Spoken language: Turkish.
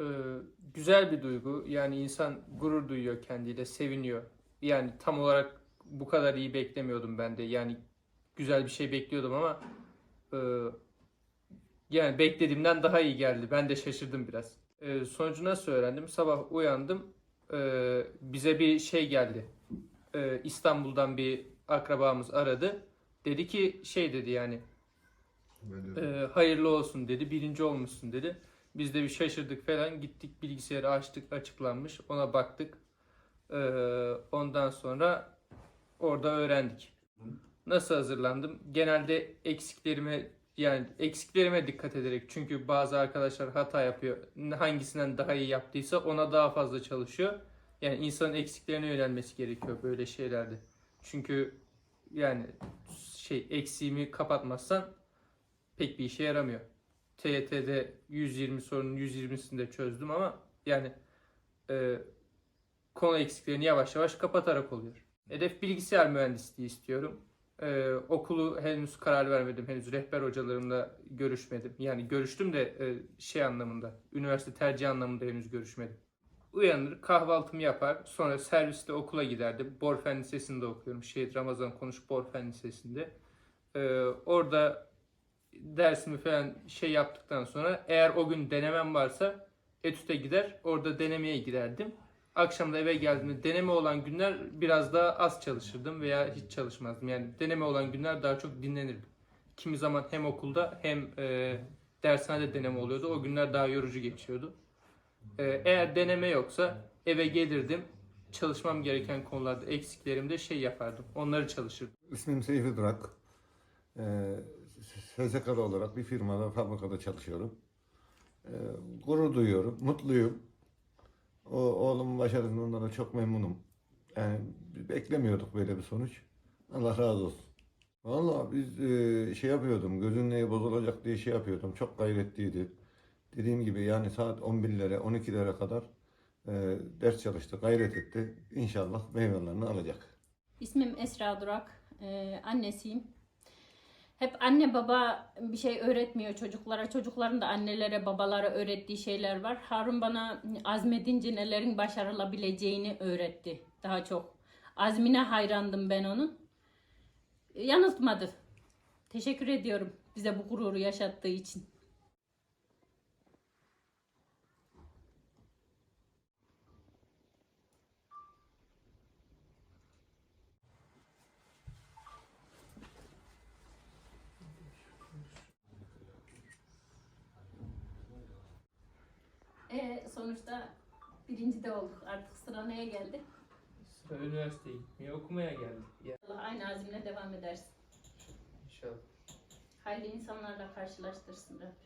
Ee, güzel bir duygu. Yani insan gurur duyuyor kendiyle, seviniyor. Yani tam olarak bu kadar iyi beklemiyordum ben de. Yani güzel bir şey bekliyordum ama e, yani beklediğimden daha iyi geldi. Ben de şaşırdım biraz. E, sonucu nasıl öğrendim? Sabah uyandım. e, bize bir şey geldi. E, İstanbul'dan bir akrabamız aradı. Dedi ki şey dedi yani e, hayırlı olsun dedi. Birinci olmuşsun dedi. Biz de bir şaşırdık falan. Gittik bilgisayarı açtık açıklanmış. Ona baktık. E, ondan sonra orada öğrendik. Nasıl hazırlandım? Genelde eksiklerime yani eksiklerime dikkat ederek çünkü bazı arkadaşlar hata yapıyor. Hangisinden daha iyi yaptıysa ona daha fazla çalışıyor. Yani insanın eksiklerine yönelmesi gerekiyor böyle şeylerde. Çünkü yani şey eksiğimi kapatmazsan pek bir işe yaramıyor. TYT'de 120 sorunun 120'sini de çözdüm ama yani e, konu eksiklerini yavaş yavaş kapatarak oluyor. Hedef bilgisayar mühendisliği istiyorum. E, okulu henüz karar vermedim. Henüz rehber hocalarımla görüşmedim. Yani görüştüm de e, şey anlamında, üniversite tercih anlamında henüz görüşmedim. Uyanır, kahvaltımı yapar. Sonra serviste okula giderdim. Borfen Lisesi'nde okuyorum. Şehit Ramazan Konuş Borfen Lisesi'nde. E, orada dersimi falan şey yaptıktan sonra eğer o gün denemem varsa etüte gider orada denemeye giderdim. Akşam da eve geldiğimde deneme olan günler biraz daha az çalışırdım veya hiç çalışmazdım. Yani deneme olan günler daha çok dinlenirdim. Kimi zaman hem okulda hem e, dershanede deneme oluyordu. O günler daha yorucu geçiyordu. E, eğer deneme yoksa eve gelirdim. Çalışmam gereken konularda eksiklerimde şey yapardım. Onları çalışırdım. İsmim Seyfi Durak. Ee, SSK'da olarak bir firmada, fabrikada çalışıyorum. Ee, gurur duyuyorum, mutluyum. O, oğlumun başarısından da çok memnunum. Yani beklemiyorduk böyle bir sonuç. Allah razı olsun. Vallahi biz e, şey yapıyordum, gözün neye bozulacak diye şey yapıyordum. Çok gayretliydi. Dediğim gibi yani saat 11'lere, 12'lere kadar e, ders çalıştı, gayret etti. İnşallah meyvelerini alacak. İsmim Esra Durak. Ee, annesiyim. Hep anne baba bir şey öğretmiyor çocuklara. Çocukların da annelere babalara öğrettiği şeyler var. Harun bana azmedince nelerin başarılabileceğini öğretti daha çok. Azmine hayrandım ben onun. Yanıltmadı. Teşekkür ediyorum bize bu gururu yaşattığı için. Sonuçta birinci de olduk. Artık sıra neye geldi? Sıra üniversiteye gitmeye, okumaya geldik. Ya, Allah aynı azimle devam edersin. inşallah. Hayırlı insanlarla karşılaştırsın Rabbim.